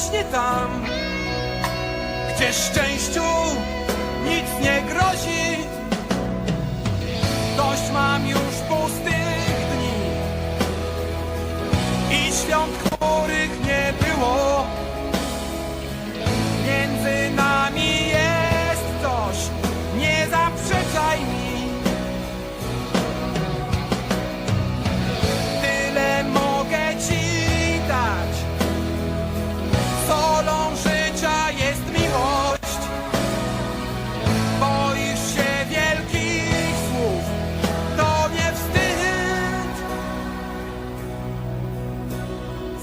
właśnie tam, gdzie szczęściu nic nie grozi.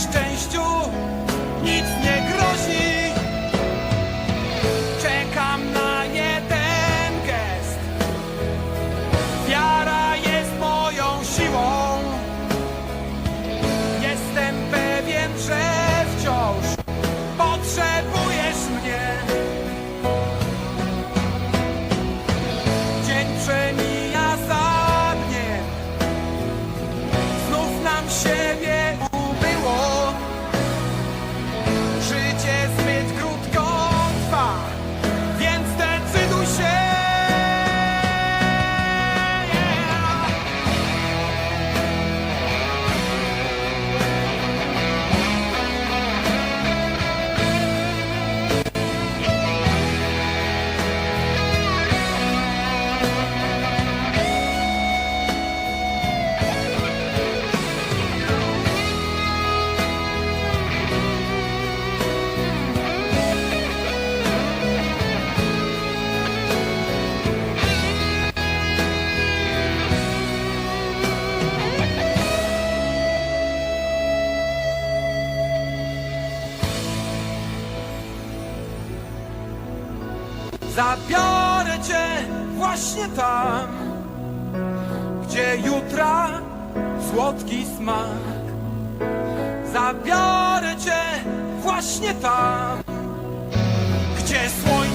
szczęściu Zabiorę cię właśnie tam, gdzie jutra słodki smak. Zabiorę cię właśnie tam, gdzie słońce